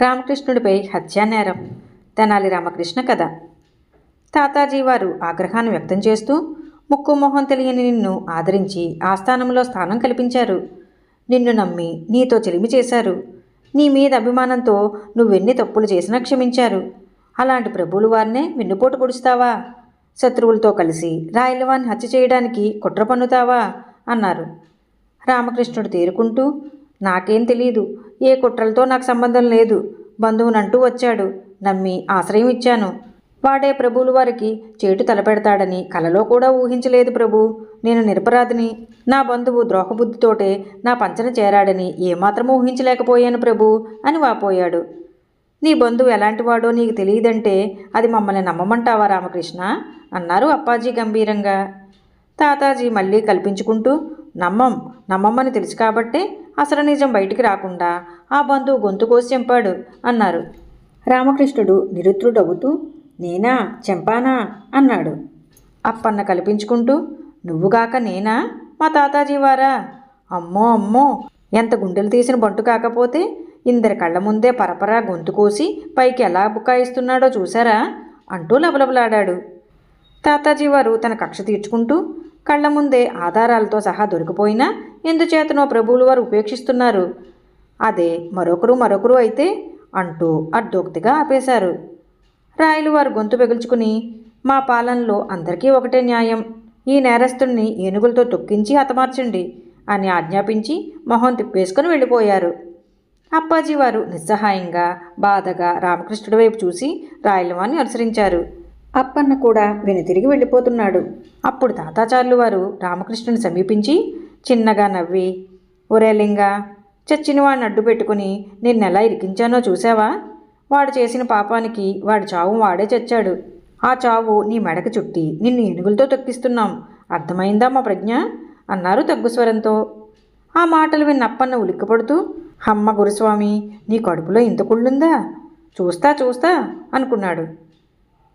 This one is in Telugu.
రామకృష్ణుడిపై హత్యానేరం తెనాలి రామకృష్ణ కథ. తాతాజీ వారు ఆగ్రహాన్ని వ్యక్తం చేస్తూ ముక్కు మొహం తెలియని నిన్ను ఆదరించి ఆస్థానంలో స్థానం కల్పించారు. నిన్ను నమ్మి నీతో చెలిమి చేశారు. నీ మీద అభిమానంతో నువ్వెన్ని తప్పులు చేసినా క్షమించారు. అలాంటి ప్రభువులు వారినే వెన్నుపోటు పొడుస్తావా? శత్రువులతో కలిసి రాయలవాన్ని హత్య చేయడానికి కుట్ర పన్నుతావా? అన్నారు. రామకృష్ణుడు తేరుకుంటూ నాకేం తెలియదు ఏ కుట్రలతో నాకు సంబంధం లేదు. బంధువునంటూ వచ్చాడు. నమ్మి ఆశ్రయం ఇచ్చాను. వాడే ప్రభువుల వారికి చేటు తలపెడతాడని కలలో కూడా ఊహించలేదు ప్రభు. నేను నిరపరాధిని. నా బంధువు ద్రోహబుద్ధితోటే నా పంచన చేరాడని ఏమాత్రం ఊహించలేకపోయాను ప్రభు అని వాపోయాడు. నీ బంధువు ఎలాంటివాడో నీకు తెలియదంటే అది మమ్మల్ని నమ్మమంటావా రామకృష్ణ? అన్నారు అప్పాజీ గంభీరంగా. తాతాజీ మళ్ళీ కల్పించుకుంటూ నమ్మం నమ్మమ్మని తెలుసు కాబట్టే అసలు నిజం బయటికి రాకుండా ఆ బంధువు గొంతు కోసి చంపాడు అన్నారు. రామకృష్ణుడు నిరుత్రుడవుతూ నేనా చంపానా? అన్నాడు. అప్పన్న కల్పించుకుంటూ నువ్వుగాక నేనా? మా తాతాజీ వారా? అమ్మో అమ్మో! ఎంత గుండెలు తీసిన బంటు కాకపోతే ఇందరి కళ్ళ ముందే పరపరా గొంతు కోసి పైకి ఎలా బుకాయిస్తున్నాడో చూసారా? అంటూ లబలబలాడాడు. తాతాజీ వారు తన కక్ష తీర్చుకుంటూ కళ్ళ ముందే ఆధారాలతో సహా దొరికిపోయినా ఎందుచేతనో ప్రభువులు వారు ఉపేక్షిస్తున్నారు. అదే మరొకరు మరొకరు అయితే అంటూ అడ్డోక్తిగా ఆపేశారు. రాయలు వారు గొంతు పెగుల్చుకుని మా పాలనలో అందరికీ ఒకటే న్యాయం. ఈ నేరస్తుణ్ణి ఏనుగులతో తొక్కించి హతమార్చండి అని ఆజ్ఞాపించి మొహం తిప్పేసుకుని వెళ్ళిపోయారు. అప్పాజీ వారు నిస్సహాయంగా బాధగా రామకృష్ణుడి వైపు చూసి రాయలవాన్ని అనుసరించారు. అప్పన్న కూడా వెనుతిరిగి వెళ్ళిపోతున్నాడు. అప్పుడు తాతాచార్యులు వారు రామకృష్ణుని సమీపించి చిన్నగా నవ్వి ఒరేలింగా చచ్చిన వాడిని అడ్డు పెట్టుకుని నిన్నెలా ఇరికించానో చూసావా వాడు చేసిన పాపానికి వాడి చావు వాడే చచ్చాడు. ఆ చావు నీ మెడకు చుట్టి నిన్ను ఏనుగులతో తొక్కిస్తున్నాం. అర్థమైందా మా ప్రజ్ఞ? అన్నారు తగ్గుస్వరంతో. ఆ మాటలు విన్న అప్పన్న ఉలిక్కిపడుతూ అమ్మ గురుస్వామి నీ కడుపులో ఇంత కుళ్ళుందా? చూస్తా చూస్తా అనుకున్నాడు.